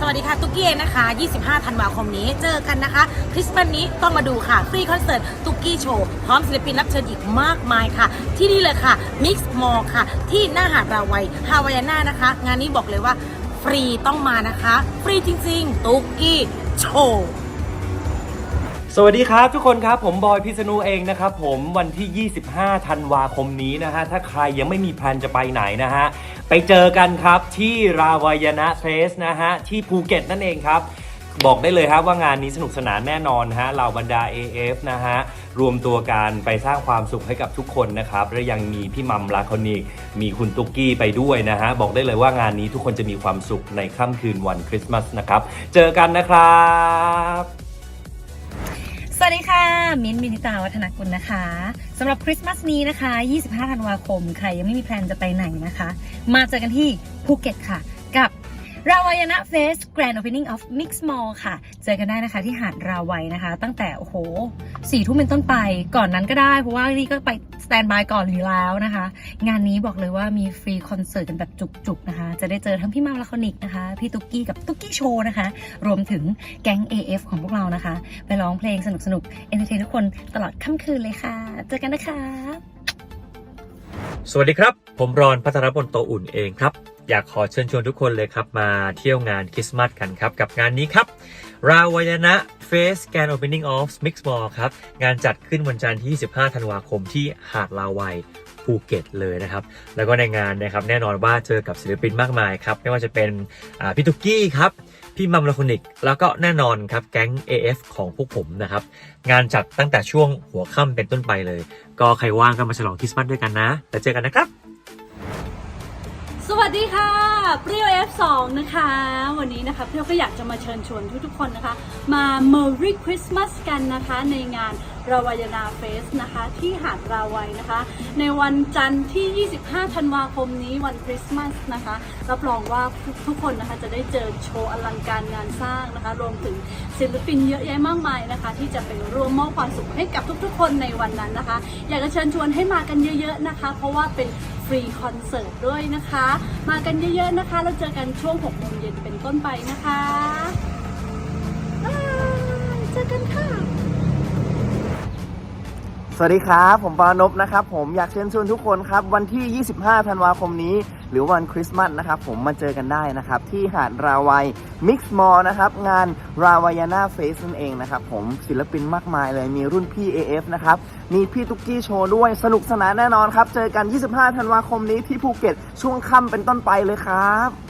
สวัสดีค่ะตุ๊กกี้เองนะคะ 25 ธันวาคมนี้เจอกันนะคะ คริสต์มาสนี้ต้องมาดูค่ะ ฟรีคอนเสิร์ตตุ๊กกี้โชว์ พร้อมศิลปินรับเชิญอีกมากมายค่ะ ที่นี่เลยค่ะ Mix Mall ค่ะ ที่หน้าหาดราวัยฮาวายาน่านะคะ งานนี้บอกเลยว่าฟรีต้องมานะคะ ฟรีจริง ๆ ตุ๊กกี้โชว์ สวัสดีครับทุกคนครับผมบอยพิษณุเองนะครับผมวันที่ 25 ธันวาคมนี้นะฮะถ้าใครยังไม่มีแพลนจะไปไหนนะฮะไปเจอกันครับที่ราวายนะเฟสนะฮะที่ภูเก็ตนั่นเองครับ บอกได้เลยครับว่างานนี้สนุกสนานแน่นอนฮะเหล่าบรรดา AF นะฮะรวมตัวกันไปสร้างความสุขให้กับทุกคนนะครับและยังมีพี่มัมลาคอนิกมีคุณตุ๊กกี้ไปด้วยนะฮะบอกได้เลยว่างานนี้ทุกคนจะมีความสุขในค่ำคืนวันคริสต์มาสนะครับเจอกันนะครับ สวัสดีค่ะ มิ้นท์มินิตาวัฒนกุลนะคะสำหรับคริสต์มาสนี้นะคะ 25 ธันวาคม ใครยังไม่มีแพลนจะไปไหนนะคะ มาเจอกันที่ภูเก็ตค่ะ กับ ราวายนะเฟส Grand Opening of Mix Mall ค่ะ เจอกันได้นะคะที่หาดราวัยนะคะ ตั้งแต่โอ้โหสี่ทุ่มเป็นต้นไป ก่อนนั้นก็ได้ เพราะว่านี่ก็ไปสแตนบายก่อนอยู่แล้วนะคะ งานนี้บอกเลยว่ามีฟรีคอนเสิร์ตกันแบบจุกๆนะคะ จะได้เจอทั้งพี่มาลาคอนิกนะคะ พี่ตุ๊กกี้กับตุ๊กกี้โชว์นะคะ รวมถึงแก๊ง AF ของพวกเรานะคะ ไปร้องเพลงสนุกๆเอนเตอร์เทนทุกคนตลอดค่ำคืนเลยค่ะ เจอกันนะคะ สวัสดีครับ ผมรอนพัทรพลโตอุ่นเองครับ อยากขอเชิญชวนทุกคนเลยครับ มาเที่ยวงานคริสต์มาสกันครับ กับงานนี้ครับ ราวายนะเฟสแกนโอเพนนิ่งออฟมิกซ์มอลครับ งานจัดขึ้นวันจันทร์ที่ 25 ธันวาคมที่หาดลาวัยภูเก็ตเลยนะครับ แล้วก็ในงานนะครับแน่นอนว่าเจอกับศิลปินมากมายครับ ไม่ว่าจะเป็นพี่ตุกกี้ครับ พี่มัมลาคอนิก แล้วก็แน่นอนครับแก๊ง AF ของพวกผมนะครับ งานจัดตั้งแต่ช่วงหัวค่ำเป็นต้นไปเลย ก็ใครว่างก็มาฉลองคริสต์มาสด้วยกันนะ แล้วเจอกันนะครับ สวัสดีค่ะเปรี้ยว F2 นะคะ วันนี้นะคะเปรี้ยวก็อยากจะมาเชิญชวนทุกๆคนนะคะ มา Merry Christmas กันนะคะในงาน ราวายนาเฟสนะคะที่หาดราวัยนะคะ ในวันจันทร์ที่ 25 ธันวาคมนี้วันคริสต์มาสนะคะรับรองว่าทุกคนนะคะจะได้เจอโชว์อลังการงานสร้างนะคะ รวมถึงศิลปินเยอะแยะมากมายนะคะ ที่จะไปร่วมมอบความสุขให้กับทุกๆ คนในวันนั้นนะคะ อยากจะเชิญชวนให้มากันเยอะๆนะคะ เพราะว่าเป็นฟรีคอนเสิร์ตด้วยนะคะ มากันเยอะๆนะคะแล้วเจอกันช่วง6โมงเย็นเป็นต้นไปนะคะ สวัสดีครับ ผมปานพนะครับ ผมอยากเชิญชวนทุกคนครับ วันที่ 25 ธันวาคมนี้ หรือวันคริสต์มาสนะครับ ผมมาเจอกันได้นะครับ ที่หาดราวัยมิกซ์มอลนะครับ งานราวายาน่าเฟสนั่นเองนะครับ ผมศิลปินมากมายเลยมีรุ่นพี่ AF นะครับ มีพี่ตุ๊กกี้โชว์ด้วยสนุกสนานแน่นอนครับ เจอกัน 25 ธันวาคมนี้ที่ภูเก็ตช่วงค่ำเป็นต้นไปเลยครับ